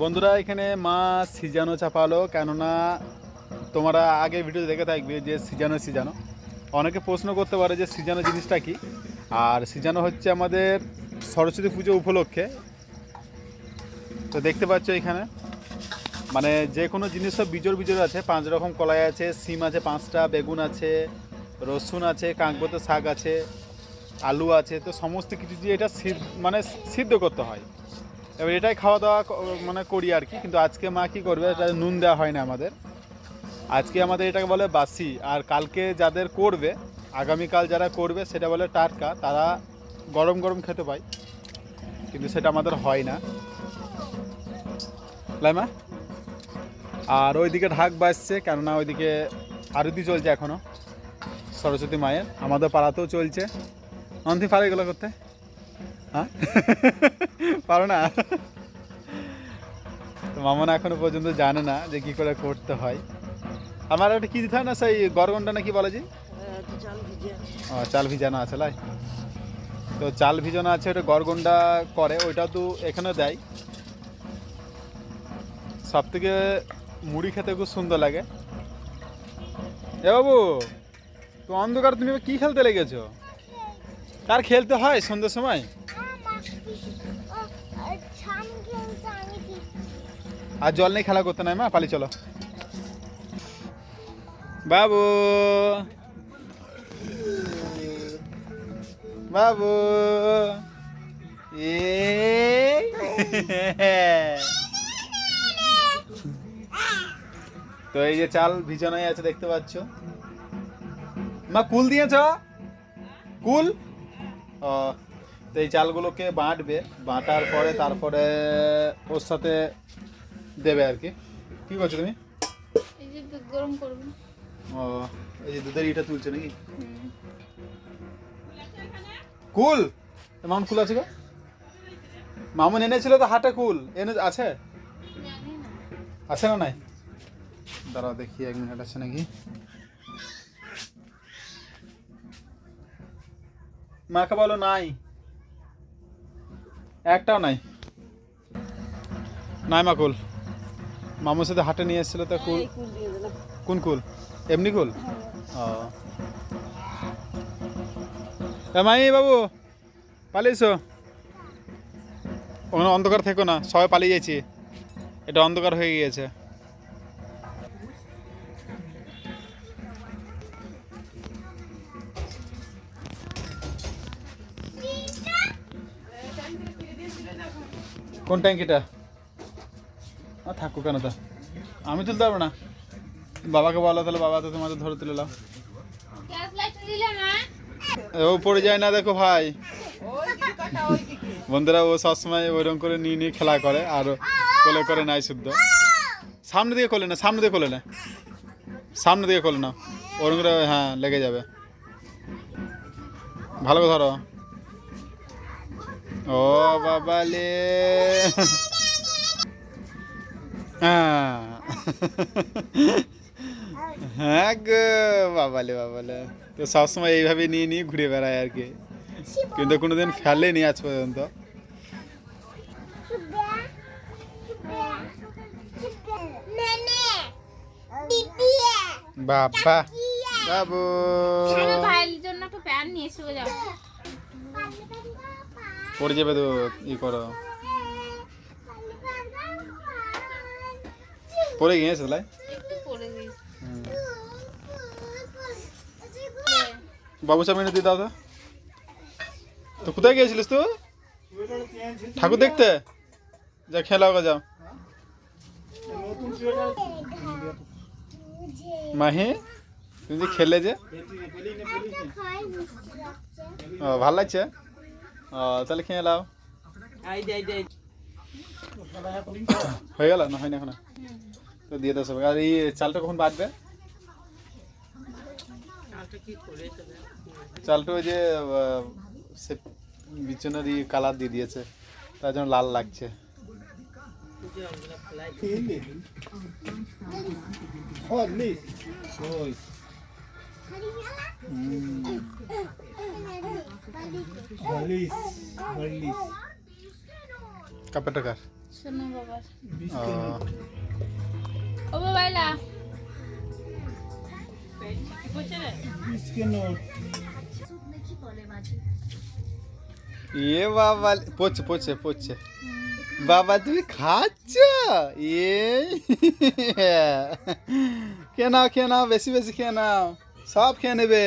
বন্ধুরা, এখানে মাছ সিজানো চাপালো, কেননা তোমরা আগে ভিডিও দেখে থাকবে যে সিজানো সিজানো। অনেকে প্রশ্ন করতে পারে যে সিজানো জিনিসটা কি? আর সিজানো হচ্ছে আমাদের সরস্বতী পুজো উপলক্ষে। তো দেখতে পাচ্ছ এখানে মানে যে কোনো জিনিস সব বিজোর বিজোর আছে। পাঁচ রকম কলাই আছে সিম আছে পাঁচটা, বেগুন আছে, রসুন আছে কাঁকবোতে শাক আছে, আলু আছে। তো সমস্ত কিছু দিয়ে এটা সিদ্ধ মানে সিদ্ধ করতে হয়। এবার এটাই খাওয়া দাওয়া মানে করি আর কি। কিন্তু আজকে মা কি করবে এটা নুন দেওয়া হয় না আমাদের। আজকে আমাদের এটাকে বলে বাসি। আর কালকে যাদের করবে, আগামীকাল যারা করবে, সেটা বলে টাটকা। তারা গরম গরম খেতে পায়। কিন্তু সেটা আমাদের হয় না। লাইমা? আর ওইদিকে ঢাক বাজছে, কেননা ওইদিকে আরতি চলছে এখনও। সরস্বতী মায়ের। আমাদের পাড়াতেও চলছে। অন্তি পারে এগুলো করতে? পারো না? তো মামন এখনও পর্যন্ত জানে না যে কি করে করতে হয়। আমার একটা কি দিতে হয় না, সেই গরগন্ডা না কি বলে যে? ও, চাল ভিজানো আছে, লাই। তো চাল ভিজানো আছে, ওটা গরগন্ডা করে, ওইটা তো এখানে দেয়। সব থেকে মুড়ি খেতে খুব সুন্দর লাগে। এ বাবু, তো অন্ধকার তুমি কি খেলতে লেগেছো? কার খেলতে হয় সন্ধ্যের সময়? আর জল নেই খেলা করতে নাই মা, পালি চলো। বাবু। বাবু। এ তো এই যে চাল ভিজানোই আছে, দেখতে পাচ্ছ। মা, কুল দিয়েছ? কুল? ও, তো এই চালগুলোকে বাঁটবে, বাঁটার পরে তারপরে ওর সাথে দেবে আর কি। কি করছ তুমি? এই যে দুধ গরম করব। ও এই যে দুধের ইটা তুলছে নাকি? কুল? মামুন কুল আছে গো? মামুন এনেছিল তো হাটে কুল। এনে আছে? আছে না নাই? দাঁড়াও দেখি এক মিনিট আছে নাকি? মাকে বলো নাই। একটাও নাই। নাই মা কুল। মামুর সাথে হাটে নিয়ে এসেছিল তা কুল? কোন কুল? এমনি কুল? ও। এ মাই বাবু পালিয়েছো? ওখানে অন্ধকার থেকো না সবাই পালিয়ে গেছি। এটা অন্ধকার হয়ে গিয়েছে। কোন ট্যাঙ্কিটা? আ, থাকুক কেন তা? আমি তুলতে পারব না। বাবাকে বলো তাহলে বাবা তো তোমাদের ধরে তুলে ও পড়ে যায় না দেখো ভাই। বন্ধুরা ও সবসময় ওইরকম করে নিয়ে নিয়ে খেলা করে আর কোলে করে নাই শুদ্ধ। সামনে দিকে খোলে না সামনে দিকে খোলে না। সামনে দিকে খোলে না ওরকম করে হ্যাঁ লেগে যাবে। ভালো ধরো। ও বাবালে হ্যাঁ হ্যাঁ। গো বাবালে বাবালে। তো সবসময় এইভাবে নিয়ে নিয়ে ঘুরে বেড়ায় আর কি। কিন্তু কোনোদিন ফেলেনি আজ পর্যন্ত। বাবা বাবু। ভাইয়ের জন্য একটা প্যান্ট নিয়ে এসে যাও। পড়ে যাবে তো ই করো। পড়ে গিয়েছে দিস বাবু সামনে দিয়ে দাও তো। তো কোথায় গিয়েছিলিস তুই? ঠাকুর দেখতে? যা খেলা হোক যাও। মাহি তুমি যে খেলে যে। ভালো লাগছে? ও তাহলে খেয়ে লাও। হয়ে গেল? না হয় না এখন। তো দিয়ে দাও সবাই আর এই চালটা কখন বাটবে চালটা ওই যে সে বিছানার কালার দিয়ে দিয়েছে। তার জন্য লাল লাগছে। কাপের টাকার শোনো বাবার ও, বাবাইলা এ বাবা পড়ছে পড়ছে পড়ছে। বাবা তুমি খাচ্ছ? এ। খেয়ে নাও খেয়ে নাও বেশি বেশি খেয়ে নাও সব খেয়ে নেবে।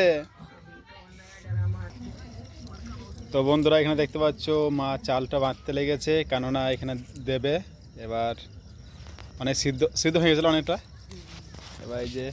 তো বন্ধুরা এখানে দেখতে পাচ্ছ মা চালটা বাঁধতে লেগেছে কেননা এখানে দেবে। এবার মানে সিদ্ধ সিদ্ধ হয়ে গেছিল অনেকটা। এবার এই যে